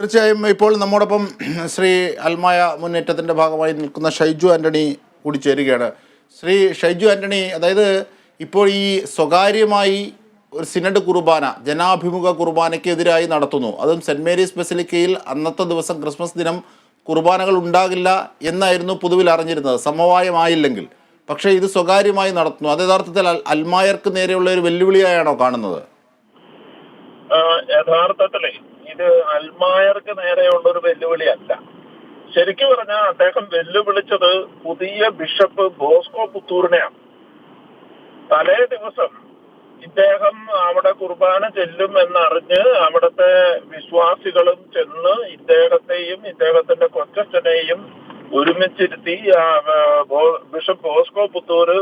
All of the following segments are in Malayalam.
തീർച്ചയായും ഇപ്പോൾ നമ്മോടൊപ്പം ശ്രീ അൽമായ മുന്നേറ്റത്തിന്റെ ഭാഗമായി നിൽക്കുന്ന ഷൈജു ആന്റണി കൂടി ചേരുകയാണ്. ശ്രീ ഷൈജു ആന്റണി അതായത് ഇപ്പോൾ ഈ സ്വകാര്യമായി ഒരു സിനഡ് കുർബാന ജനാഭിമുഖ കുർബാനയ്ക്കെതിരായി നടത്തുന്നു. അതും സെന്റ് മേരീസ് ബസിലിക്കയിൽ അന്നത്തെ ദിവസം ക്രിസ്മസ് ദിനം കുർബാനകൾ ഉണ്ടാകില്ല എന്നായിരുന്നു പൊതുവിൽ അറിഞ്ഞിരുന്നത്. സമവായമായില്ലെങ്കിൽ. പക്ഷേ ഇത് സ്വകാര്യമായി നടത്തുന്നു. അത് യഥാർത്ഥത്തിൽ അൽമായർക്ക് നേരെയുള്ള ഒരു വെല്ലുവിളിയായാണോ കാണുന്നത്? യഥാർത്ഥത്തിൽ ഇത് അൽമായർക്ക് നേരെയുള്ള ഒരു വെല്ലുവിളിയല്ല. ശരിക്കും പറഞ്ഞാൽ അദ്ദേഹം വെല്ലുവിളിച്ചത് പുതിയ ബിഷപ്പ് ബോസ്കോ പുത്തൂരിനെയാണ്. തലേ ദിവസം ഇദ്ദേഹം അവിടെ കുർബാന ചെല്ലും എന്നറിഞ്ഞ് അവിടുത്തെ വിശ്വാസികളും ചെന്ന് ഇദ്ദേഹത്തെയും ഇദ്ദേഹത്തിന്റെ കൊച്ചച്ഛനെയും ഒരുമിച്ചിരുത്തി ബിഷപ്പ് ബോസ്കോ പുത്തൂര്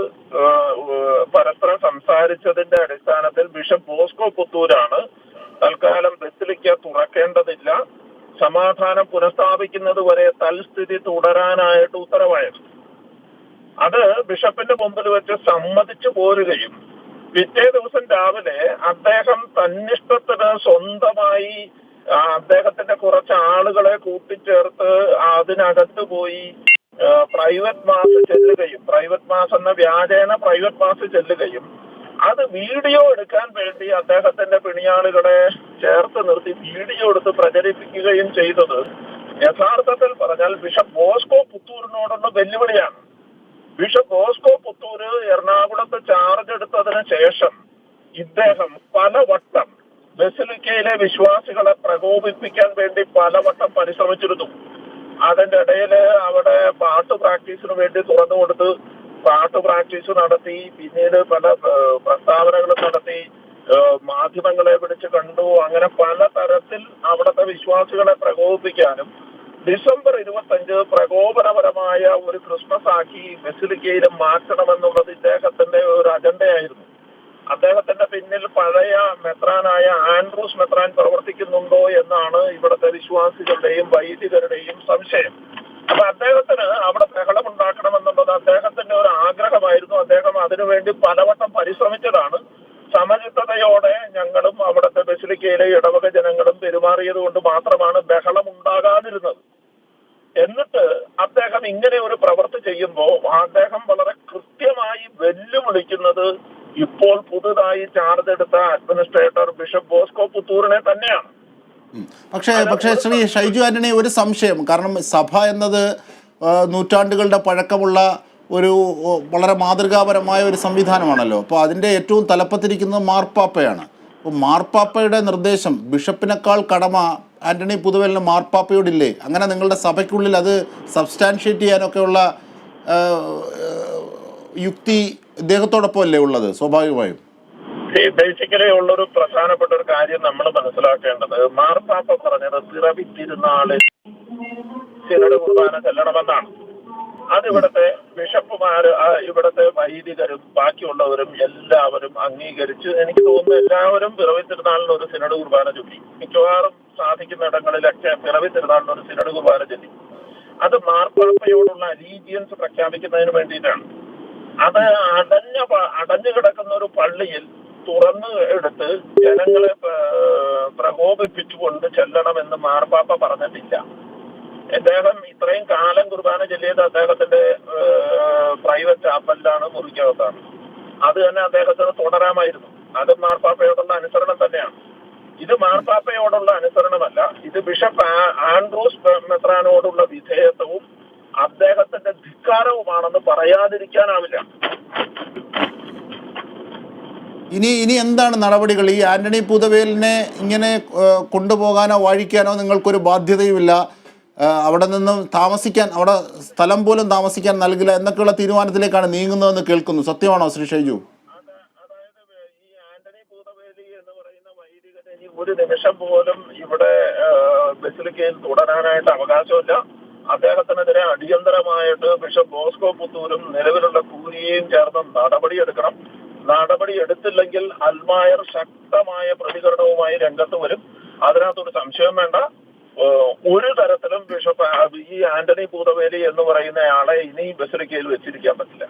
പരസ്പരം സംസാരിച്ചതിന്റെ അടിസ്ഥാനത്തിൽ ബിഷപ്പ് ബോസ്കോ പുത്തൂരാണ് തൽക്കാലം ബസിലിക്ക തുറക്കേണ്ടതില്ല. സമാധാനം പുനഃസ്ഥാപിക്കുന്നത് വരെ തൽസ്ഥിതി തുടരാനായിട്ട് ഉത്തരവായത്. അത് ബിഷപ്പിന്റെ മുമ്പിൽ വെച്ച് സമ്മതിച്ചു പോരുകയും പിറ്റേ ദിവസം രാവിലെ അദ്ദേഹം തന്നിഷ്ടത്തിന് സ്വന്തമായി അദ്ദേഹത്തിന്റെ കുറച്ച് ആളുകളെ കൂട്ടിച്ചേർത്ത് അതിനകത്ത് പോയി പ്രൈവറ്റ് മാസ് ചെല്ലുകയും പ്രൈവറ്റ് മാസ് എന്ന വ്യാജേന പ്രൈവറ്റ് മാസ് ചെല്ലുകയും അത് വീഡിയോ എടുക്കാൻ വേണ്ടി അദ്ദേഹത്തിന്റെ പിണിയാളുകളെ ചേർത്ത് നിർത്തി വീഡിയോ എടുത്ത് പ്രചരിപ്പിക്കുകയും ചെയ്തത്. യഥാർത്ഥത്തിൽ പറഞ്ഞാൽ ബിഷപ്പ് ബോസ്കോ പുത്തൂരിനോടുള്ള വെല്ലുവിളിയാണ്. ബിഷപ്പ് ബോസ്കോ പുത്തൂര് എറണാകുളത്ത് ചാർജ് എടുത്തതിന് ശേഷം ഇദ്ദേഹം പലവട്ടം ബസിലിക്കയിലെ വിശ്വാസികളെ പ്രകോപിപ്പിക്കാൻ വേണ്ടി പലവട്ടം പരിശ്രമിച്ചിരുന്നു. അതിന്റെ ഇടയിൽ അവിടെ പാട്ട് പ്രാക്ടീസിന് വേണ്ടി തുറന്നു കൊടുത്ത് പാട്ട് പ്രാക്ടീസ് നടത്തി പിന്നീട് പല പ്രസ്താവനകൾ നടത്തി മാധ്യമങ്ങളെ വിളിച്ച് കണ്ടു. അങ്ങനെ പല തരത്തിൽ അവിടുത്തെ വിശ്വാസികളെ പ്രകോപിപ്പിക്കാനും ഡിസംബർ ഇരുപത്തഞ്ച് പ്രകോപനപരമായ ഒരു ക്രിസ്മസ് ആക്കി ബസിലിക്കയിൽ മാറ്റണമെന്നുള്ളത് ഇദ്ദേഹത്തിന്റെ ഒരു അജണ്ടയായിരുന്നു. അദ്ദേഹത്തിന്റെ പിന്നിൽ പഴയ മെത്രാനായ ആൻഡ്രൂസ് മെത്രാൻ പ്രവർത്തിക്കുന്നുണ്ടോ എന്നാണ് ഇവിടുത്തെ വിശ്വാസികളുടെയും വൈദികരുടെയും സംശയം. അപ്പൊ അദ്ദേഹത്തിന് അവിടെ ബഹളം ഉണ്ടാക്കണമെന്നുള്ളത് ആഗ്രഹമായിരുന്നു അദ്ദേഹം അതിനുവേണ്ടി പലവട്ടം പരിശ്രമിച്ചതാണ്. സമചിത്തതയോടെ ഞങ്ങളും അവിടുത്തെ ബസിലിക്കയിലെ ഇടവക ജനങ്ങളും പെരുമാറിയത് കൊണ്ട് മാത്രമാണ് ബഹളം ഉണ്ടാകാതിരുന്നത്. എന്നിട്ട് അദ്ദേഹം ഇങ്ങനെ ഒരു പ്രവൃത്തി ചെയ്യുമ്പോൾ അദ്ദേഹം വളരെ കൃത്യമായി വെല്ലുവിളിക്കുന്നത് ഇപ്പോൾ പുതുതായി ചാർജ് എടുത്ത അഡ്മിനിസ്ട്രേറ്റർ ബിഷപ്പ് ബോസ്കോ പുത്തൂറിനെ തന്നെയാണ്. പക്ഷേ പക്ഷേ ശ്രീ ഷൈജു ആന്റണി ഒരു സംശയം. കാരണം സഭ എന്നത് നൂറ്റാണ്ടുകളുടെ പഴക്കമുള്ള ഒരു വളരെ മാതൃകാപരമായ ഒരു സംവിധാനമാണല്ലോ. അപ്പോൾ അതിന്റെ ഏറ്റവും തലപ്പത്തിരിക്കുന്നത് മാർപ്പാപ്പയാണ്. അപ്പോൾ മാർപ്പാപ്പയുടെ നിർദ്ദേശം ബിഷപ്പിനേക്കാൾ കടമ ആന്റണി പുതുവലിന് മാർപ്പാപ്പയോടില്ലേ? അങ്ങനെ നിങ്ങളുടെ സഭയ്ക്കുള്ളിൽ അത് സബ്സ്റ്റാൻഷിയേറ്റ് ചെയ്യാനൊക്കെയുള്ള യുക്തി ഇദ്ദേഹത്തോടൊപ്പം അല്ലേ ഉള്ളത് സ്വാഭാവികമായും? ബേസിക്കലി ഉള്ളൊരു പ്രധാനപ്പെട്ട ഒരു കാര്യം നമ്മൾ മനസ്സിലാക്കേണ്ടത് മാർപ്പാപ്പ പറഞ്ഞത് പിറവി തിരുനാളിൽ സിനഡ് കുർബാന ചെല്ലണമെന്നാണ്. അത് ഇവിടുത്തെ ബിഷപ്പുമാര് ഇവിടുത്തെ വൈദികരും ബാക്കിയുള്ളവരും എല്ലാവരും അംഗീകരിച്ച് എനിക്ക് തോന്നുന്നു എല്ലാവരും പിറവി തിരുനാളിന് ഒരു സിനഡ് കുർബാന ചൊല്ലി. മിക്കവാറും സാധിക്കുന്ന ഇടങ്ങളിലൊക്കെ പിറവി തിരുനാളിന് ഒരു സിനഡ് കുർബാന ചൊല്ലി. അത് മാർപ്പാപ്പയോടുള്ള അലീജിയൻസ് പ്രഖ്യാപിക്കുന്നതിന് വേണ്ടിയിട്ടാണ്. അത് അടഞ്ഞ അടഞ്ഞു കിടക്കുന്ന ഒരു പള്ളിയിൽ തുറന്നു എടുത്ത് ജനങ്ങളെ പ്ര- പ്രകോപിപ്പിച്ചുകൊണ്ട് ചെല്ലണമെന്ന് മാർപ്പാപ്പ പറഞ്ഞിട്ടില്ല. അദ്ദേഹം ഇത്രയും കാലം കുർബാന ചൊല്ലിയത് പ്രൈവറ്റ് മുറിക്കകത്താണ് അത് തന്നെ അദ്ദേഹത്തിന് തുടരാമായിരുന്നു. അത് മാർപ്പാപ്പയോടുള്ള അനുസരണം തന്നെയാണ്. ഇത് മാർപ്പാപ്പയോടുള്ള അനുസരണമല്ല. ഇത് ബിഷപ്പ് ആൻഡ്രൂസ് മെത്രാനോടുള്ള വിധേയത്വവും അദ്ദേഹത്തിന്റെ ധിക്കാരവുമാണെന്ന് പറയാതിരിക്കാനാവില്ല. ഇനി ഇനി എന്താണ് നടപടികൾ? ഈ ആന്റണി പുതവേലിനെ ഇങ്ങനെ കൊണ്ടുപോകാനോ വാഴിക്കാനോ നിങ്ങൾക്കൊരു ബാധ്യതയുമില്ല. അവിടെ നിന്നും താമസിക്കാൻ അവിടെ സ്ഥലം പോലും താമസിക്കാൻ നൽകില്ല എന്നൊക്കെയുള്ള തീരുമാനത്തിലേക്കാണ് നീങ്ങുന്നതെന്ന് കേൾക്കുന്നു. സത്യമാണോ ശ്രീ ഷൈജു? ഒരു നിമിഷം പോലും ഇവിടെ ബസിലിക്കയിൽ തുടരാനായിട്ട് അവകാശമില്ല. അദ്ദേഹത്തിനെതിരെ അടിയന്തരമായിട്ട് ബിഷപ്പ് ബോസ്കോ പുത്തൂരും നിലവിലുള്ള കൂലിയെയും ചേർന്ന് നടപടിയെടുക്കണം. നടപടി എടുത്തില്ലെങ്കിൽ അൽമായർ ശക്തമായ പ്രതികരണവുമായി രംഗത്ത് വരും. അതിനകത്തൊരു സംശയം വേണ്ട. ഒരു തരത്തിലും ബിഷപ്പ് ഈ ആന്റണി പൂതവേലി എന്ന് പറയുന്നയാളെ ആളെ ഇനി ബസിലിക്കയിൽ വെച്ചിരിക്കാൻ പറ്റില്ല.